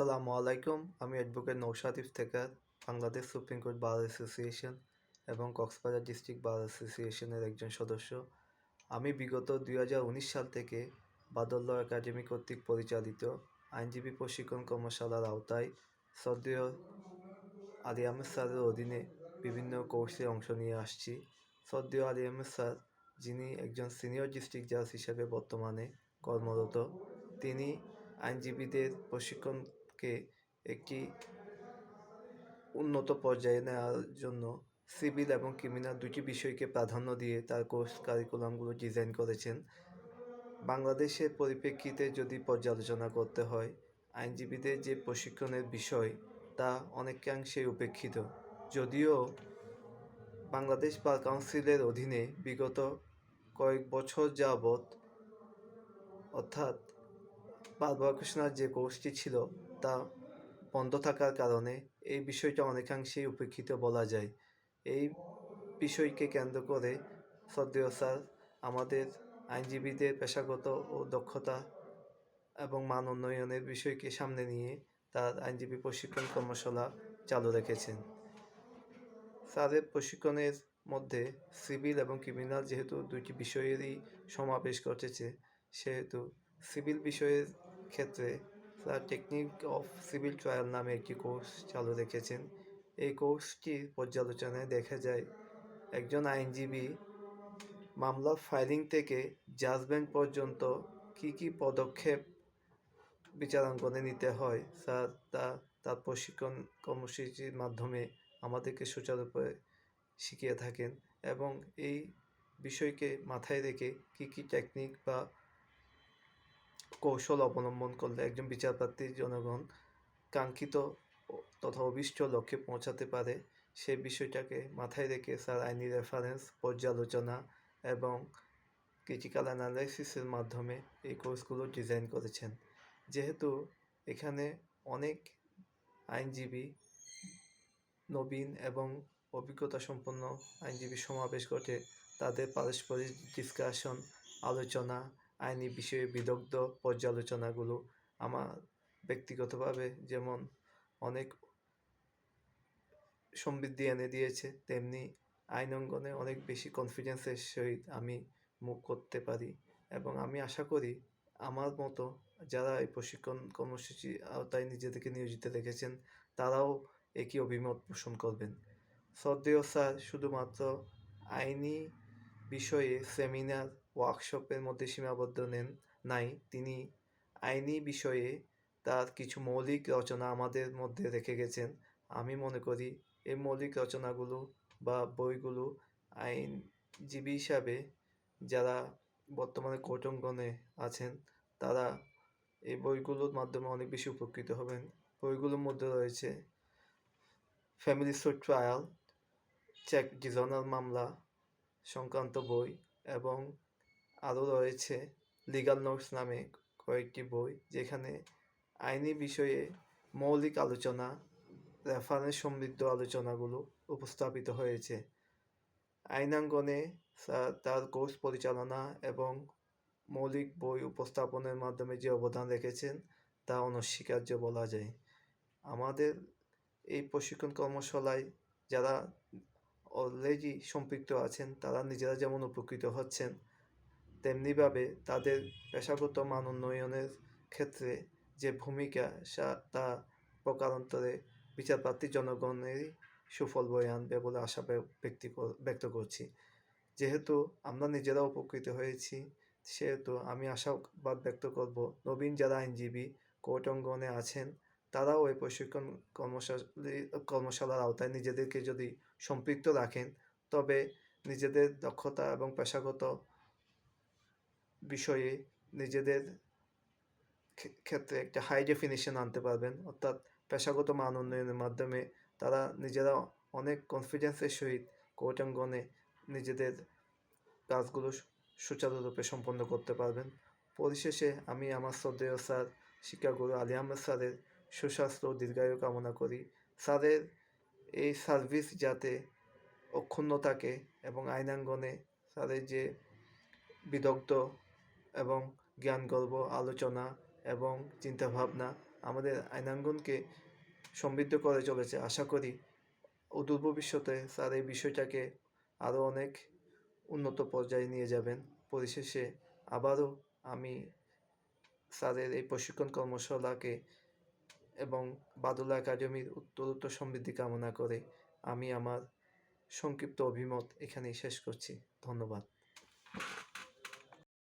আসসালামু আলাইকুম। আমি advocate Naushad Iftekhar, Bangladesh supreme court bar association এবং কক্সবাজার ডিস্ট্রিক্ট বার অ্যাসোসিয়েশনের একজন সদস্য। আমি বিগত দুই হাজার উনিশ সাল থেকে বাদল্য একাডেমি কর্তৃক পরিচালিত আইনজীবী প্রশিক্ষণ কর্মশালার আওতায় সদ্য আলী আহমেদ স্যারের অধীনে বিভিন্ন কোর্সে অংশ নিয়ে আসছি। সদ্য আলী আহমেদ স্যার, যিনি একজন সিনিয়র ডিস্ট্রিক্ট জাজ হিসেবে বর্তমানে কর্মরত, তিনি আইনজীবীদের প্রশিক্ষণকে একটি উন্নত পর্যায়ে নেওয়ার জন্য সিভিল এবং ক্রিমিনাল দুটি বিষয়কে প্রাধান্য দিয়ে তার কোর্স কারিকুলামগুলো ডিজাইন করেছেন। বাংলাদেশের পরিপ্রেক্ষিতে যদি পর্যালোচনা করতে হয়, আইনজীবীদের যে প্রশিক্ষণের বিষয়, তা অনেকাংশে উপেক্ষিত। যদিও বাংলাদেশ বার কাউন্সিলের অধীনে বিগত কয়েক বছর যাবৎ অর্থাৎ বারবার ঘোষণার যে কোর্সটি ছিল তা বন্ধ থাকার কারণে এই বিষয়টা অনেকাংশেই উপেক্ষিত বলা যায়। এই বিষয়কে কেন্দ্র করে সদ্য স্যার, আমাদের আইনজীবীদের পেশাগত ও দক্ষতা এবং মান উন্নয়নের বিষয়কে সামনে নিয়ে তার আইনজীবী প্রশিক্ষণ কর্মশালা চালু রেখেছেন। স্যারের প্রশিক্ষণের মধ্যে সিভিল এবং ক্রিমিনাল যেহেতু দুইটি বিষয়েরই সমাবেশ ঘটেছে, সেহেতু সিভিল বিষয়ের ক্ষেত্রে sir technique of civil trial নামে একটি কোর্স চালু রেখেছেন। এই কোর্সটির পর্যালোচনায় দেখা যায়, একজন আইনজীবী মামলা ফাইলিং থেকে জাজমেন্ট পর্যন্ত কি কি পদক্ষেপ বিচারাঙ্গনে নিতে হয়, স্যার তা, তার প্রশিক্ষণ কর্মসূচির মাধ্যমে আমাদেরকে সুচারুরূপে শিখিয়ে থাকেন এবং এই বিষয়কে মাথায় রেখে কী কী টেকনিক বা কৌশল অবলম্বন করলে একজন বিচারপ্রার্থী, জনগণ কাঙ্ক্ষিত তথা অভিষ্ট লক্ষ্যে পৌঁছাতে পারে। সেই বিষয়টাকে মাথায় রেখে স্যার আইনি রেফারেন্স, পর্যালোচনা এবং ক্রিটিক্যাল অ্যানালাইসিসের মাধ্যমে এই কোর্সগুলো ডিজাইন করেছেন। যেহেতু এখানে অনেক আইনজীবী নবীন এবং অভিজ্ঞতা সম্পন্ন আইনজীবী সমাবেশ ঘটে, তাদের পারস্পরিক ডিসকাশন আলোচনা আইনি বিষয়ে বিদগ্ধ পর্যালোচনাগুলো আমার ব্যক্তিগতভাবে যেমন অনেক সমৃদ্ধি এনে দিয়েছে, তেমনি আইন অঙ্গনে অনেক বেশি কনফিডেন্সের সহিত আমি মুখ করতে পারি এবং আমি আশা করি আমার মতো যারা এই প্রশিক্ষণ কর্মসূচি আওতায় নিজেদেরকে নিয়োজিত রেখেছেন, তারাও একই অভিমত পোষণ করবেন। শ্রদ্ধেয় স্যার, শুধুমাত্র আইনি বিষয়ে সেমিনার ওয়ার্কশপের মধ্যে সীমাবদ্ধ নেন। নাই, তিনি আইনি বিষয়ে তার কিছু মৌলিক রচনা আমাদের মধ্যে রেখে গেছেন। আমি মনে করি, এই মৌলিক রচনাগুলো বা বইগুলো আইনজীবী হিসাবে যারা বর্তমানে কোর্ট অঙ্গনে আছেন, তারা এই বইগুলোর মাধ্যমে অনেক বেশি উপকৃত হবেন। বইগুলোর মধ্যে রয়েছে family suit trial, cheque dishonour মামলা সংক্রান্ত বই এবং আরও রয়েছে লিগাল নোটস নামে কয়েকটি বই যেখানে আইনি বিষয়ে মৌলিক আলোচনা রেফারেন্স সমৃদ্ধ আলোচনাগুলো উপস্থাপিত হয়েছে। আইনাঙ্গনে তার কোর্স পরিচালনা এবং মৌলিক বই উপস্থাপনের মাধ্যমে যে অবদান রেখেছেন তা অনস্বীকার্য বলা যায়। আমাদের এই প্রশিক্ষণ কর্মশালায় যারা অলরেডি সম্পৃক্ত আছেন, তারা নিজেরা যেমন উপকৃত হচ্ছেন তেমনিভাবে তাদের পেশাগত মান উন্নয়নের ক্ষেত্রে যে ভূমিকা তা প্রকারান্তরে বিচারপ্রার্থী জনগণেরই সুফল বয়ে আনবে বলে আশা ব্যক্তি ব্যক্ত করছি। যেহেতু আমরা নিজেরা উপকৃত হয়েছি, সেহেতু আমি আশাবাদ ব্যক্ত করব, নবীন যারা আইনজীবী, কোর্ট অঙ্গনে আছেন, তারাও এই প্রশিক্ষণ কর্মশালী, কর্মশালার আওতায় নিজেদেরকে যদি সম্পৃক্ত রাখেন, তবে নিজেদের দক্ষতা এবং পেশাগত বিষয়ে নিজেদের ক্ষেত্রে একটা হাই ডেফিনিশন আনতে পারবেন। অর্থাৎ পেশাগত মান উন্নয়নের মাধ্যমে তারা নিজেরা অনেক কনফিডেন্সের সহিত কোর্ট অঙ্গনে নিজেদের কাজগুলো সুচারুরূপে সম্পন্ন করতে পারবেন। পরিশেষে আমি আমার শ্রদ্ধেয় স্যার, শিক্ষাগুরু আলী আহমেদ স্যারের সুস্বাস্থ্য ও দীর্ঘায়ু কামনা করি। স্যারের এই সার্ভিস যাতে অক্ষুণ্ণ থাকে এবং আইনাঙ্গনে স্যারের যে বিদগ্ধ এবং জ্ঞানগর্ভ আলোচনা এবং চিন্তাভাবনা আমাদের আইনাঙ্গনকে সমৃদ্ধ করে চলেছে। আশা করি অদূর ভবিষ্যতে স্যার এই বিষয়টাকে আরও অনেক উন্নত পর্যায়ে নিয়ে যাবেন। পরিশেষে আবারও আমি স্যারের এই প্রশিক্ষণ কর্মশালাকে এবং বাদুলা একাডেমির উত্তরোত্তর সমৃদ্ধি কামনা করে আমি আমার সংক্ষিপ্ত অভিমত এখানেই শেষ করছি। ধন্যবাদ।